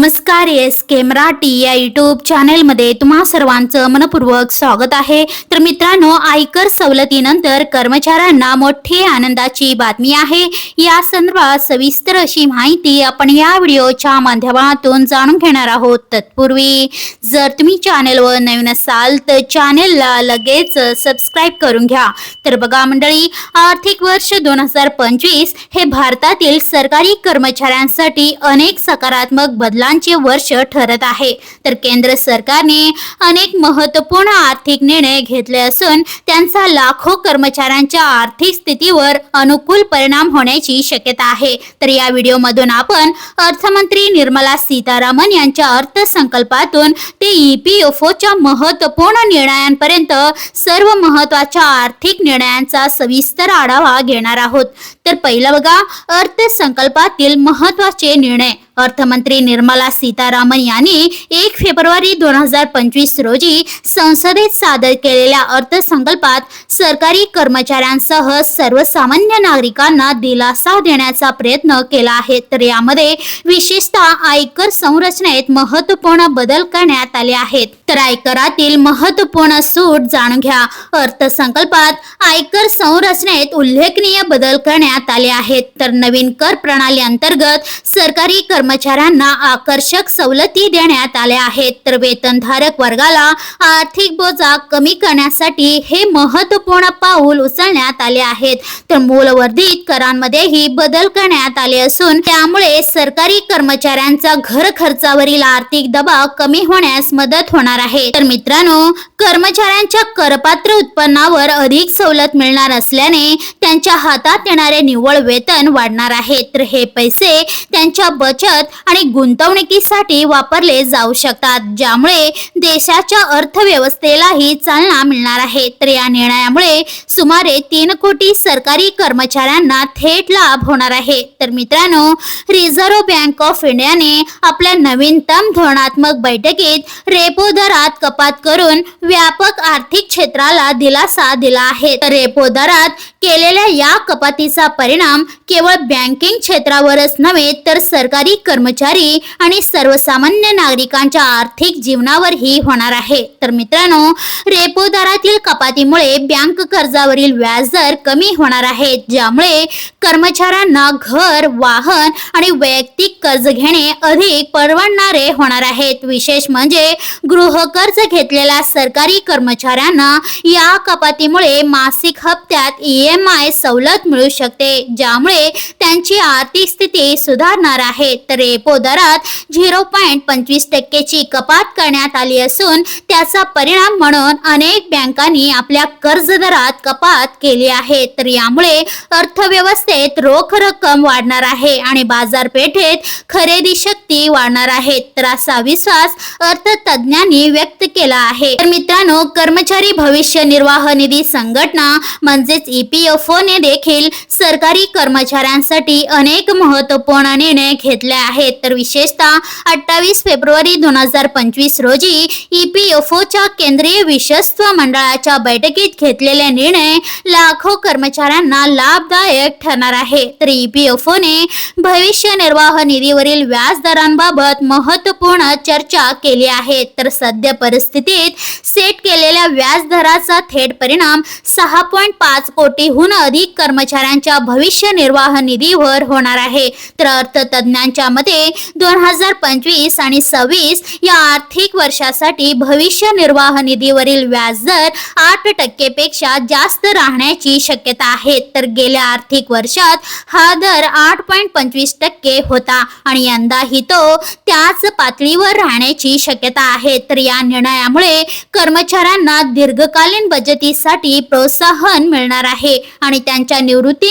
नमस्कार एस के मराठी या युट्यूब चॅनेलमध्ये तुम्हा सर्वांचं मनपूर्वक स्वागत आहे. तर मित्रांनो आयकर सवलतीनंतर कर्मचाऱ्यांना मोठी आनंदाची बातमी आहे. या संदर्भात सविस्तर अशी माहिती आपण या व्हिडिओच्या माध्यमातून जाणून घेणार आहोत. तत्पूर्वी जर तुम्ही चॅनेलवर नवीन असाल तर चॅनेलला लगेच सबस्क्राईब करून घ्या. तर बघा मंडळी आर्थिक वर्ष दोन हजार पंचवीस हे भारतातील सरकारी कर्मचाऱ्यांसाठी अनेक सकारात्मक बदला बदलांचे वर्ष ठरत आहे. तर केंद्र सरकारने अनेक महत्त्वपूर्ण आर्थिक निर्णय घेतले असून त्यांचा लाखो कर्मचाऱ्यांच्या आर्थिक स्थितीवर अनुकूल परिणाम होण्याची शक्यता आहे. तर या व्हिडिओमधून आपण अर्थमंत्री निर्मला सीतारामन यांच्या अर्थसंकल्पातून ते ईपीएफओच्या महत्त्वपूर्ण निर्णयांपर्यंत सर्व महत्त्वाच्या आर्थिक निर्णयांचा सविस्तर आढावा घेणार आहोत. तर पहिलं बघा अर्थसंकल्पातील महत्त्वाचे निर्णय. अर्थमंत्री निर्मला सीतारामन यांनी एक फेब्रुवारी दोन हजार पंचवीस रोजी संसदेत सादर केलेल्या अर्थसंकल्पात सरकारी कर्मचाऱ्यांसह सर्वसामान्य नागरिकांना दिलासा देण्याचा प्रयत्न केला आहे. तर यामध्ये विशेषतः आयकर संरचनेत महत्त्वपूर्ण बदल करण्यात आले आहेत. तर आयकरातील महत्त्वपूर्ण सूट जाणून घ्या. अर्थसंकल्पात आयकर संरचनेत उल्लेखनीय बदल करण्यात आले आहेत. तर नवीन कर प्रणाली अंतर्गत सरकारी कर्मचाऱ्यांना आकर्षक सवलती देण्यात आल्या आहेत. तर वेतनधारक वर्गाला आर्थिक बोजा कमी करण्यासाठी हे महत्त्वपूर्ण पाऊल उचलण्यात आले आहेत. तर मूलवर्धित करांमध्येही बदल करण्यात आले असून त्यामुळे सरकारी कर्मचाऱ्यांचा घर खर्चावरील आर्थिक दबाव कमी होण्यास मदत होणार मिळणार आहे. तर मित्रांनो कर्मचाऱ्यांच्या करपात्र उत्पन्नावर अधिक सवलत मिळणार असल्याने त्यांच्या हातात येणारे निव्वळ वेतन वाढणार आहे. तर हे पैसे त्यांच्या बचत आणि गुंतवणुकीसाठी वापरले जाऊ शकतात ज्यामुळे देशाच्या अर्थव्यवस्थेलाही चालना मिळणार आहे. तर या निर्णयामुळे सुमारे तीन कोटी सरकारी कर्मचाऱ्यांना थेट लाभ होणार आहे. तर मित्रांनो रिझर्व्ह बँक ऑफ इंडियाने आपल्या नवीनतम धोरणात्मक बैठकीत रेपो दर दरात कपात करून व्यापक आर्थिक क्षेत्राला दिलासा दिला आहे. रेपो दरात केलेल्या या कपातीचा परिणाम केवळ बँकिंग क्षेत्रावरच नव्हे तर सरकारी कर्मचारी आणि सर्वसामान्य नागरिकांच्या आर्थिक जीवनावरही होणार आहे. तर मित्रांनो रेपो दरातील कपातीमुळे बँक कर्जावरील व्याजदर कमी होणार आहे ज्यामुळे कर्मचाऱ्यांना घर वाहन आणि वैयक्तिक कर्ज घेणे अधिक परवडणारे होणार आहेत. विशेष म्हणजे गृहकर्ज घेतलेल्या सरकारी कर्मचाऱ्यांना या कपातीमुळे मासिक हप्त्यात ई एम आय सवलत मिळू शकते ज्यामुळे त्यांची आर्थिक स्थिती सुधारणार आहे. तर रेपो दरात झिरो पॉईंट पंचवीस टक्केची कपात करण्यात आली असून त्याचा परिणाम म्हणून अनेक बँकांनी आपल्या कर्ज दरात कपात केली आहे. तर यामुळे अर्थव्यवस्थेत रोख रक्कम वाढणार आहे आणि बाजारपेठेत खरेदी शक्ती वाढणार आहे. तर असा विश्वास अर्थतज्ञांनी व्यक्त केला आहे. तर मित्रांनो कर्मचारी भविष्य निर्वाह निधी संघटना म्हणजेच E ईपीएफओ ने দেখেল सरकारी कर्मचाऱ्यांसाठी अनेक महत्त्वपूर्ण निर्णय घेतले आहेत. तर विशेषतः अठ्ठावीस फेब्रुवारी दोन हजार पंचवीस रोजी ई पी एफ ओच्या केंद्रीय विश्वस्त मंडळाच्या बैठकीत घेतलेले निर्णय लाखो कर्मचाऱ्यांना लाभदायक ठरणार आहे. तर ई पी एफ ओने भविष्य निर्वाह निधीवरील व्याज दरांबाबत महत्त्वपूर्ण चर्चा केली आहे. तर सद्य परिस्थितीत सेट केलेल्या व्याजदराचा थेट परिणाम सहा पॉईंट पाच कोटीहून अधिक कर्मचाऱ्यांच्या भविष्य निर्वाह निधीवर होणार आहे. तर अर्थतज्ञांच्या मते दोन हजार पंचवीस आणि सव्वीस या आर्थिक वर्षासाठी भविष्य निर्वाह निधीवरील व्याजदर आठ टक्केपेक्षा जास्त राहण्याची शक्यता आहे. तर गेल्या आर्थिक वर्षात हा दर आठ पॉईंट पंचवीस टक्के होता आणि यंदाही तो त्याच पातळीवर राहण्याची शक्यता आहे. तर या निर्णयामुळे कर्मचाऱ्यांना दीर्घकालीन बचतीसाठी प्रोत्साहन मिळणार आहे आणि त्यांच्या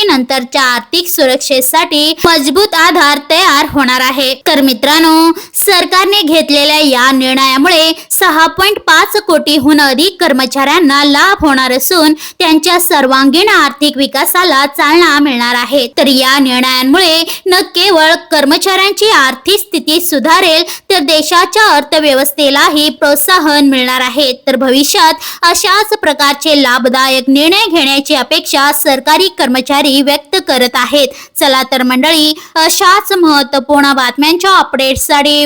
नंतरच्या आर्थिक सुरक्षेसाठी मजबूत आधार तयार होणार आहे. तर मित्रांनो सरकारने घेतलेल्या या निर्णयामुळे सहा पॉईंट पाच कोटीहून अधिक कर्मचाऱ्यांना लाभ होणार असून त्यांच्या सर्वांगीण आर्थिक विकासाला चालना मिळणार आहे. तर या निर्णयांमुळे न केवळ कर्मचाऱ्यांची आर्थिक स्थिती सुधारेल तर देशाच्या अर्थव्यवस्थेलाही प्रोत्साहन मिळणार आहे. तर भविष्यात अशाच प्रकारचे लाभदायक निर्णय घेण्याची अपेक्षा सरकारी कर्मचारी व्यक्त करत आहेत. चला तर मंडळी अशाच महत्त्वपूर्ण बातम्यांच्या अपडेट्ससाठी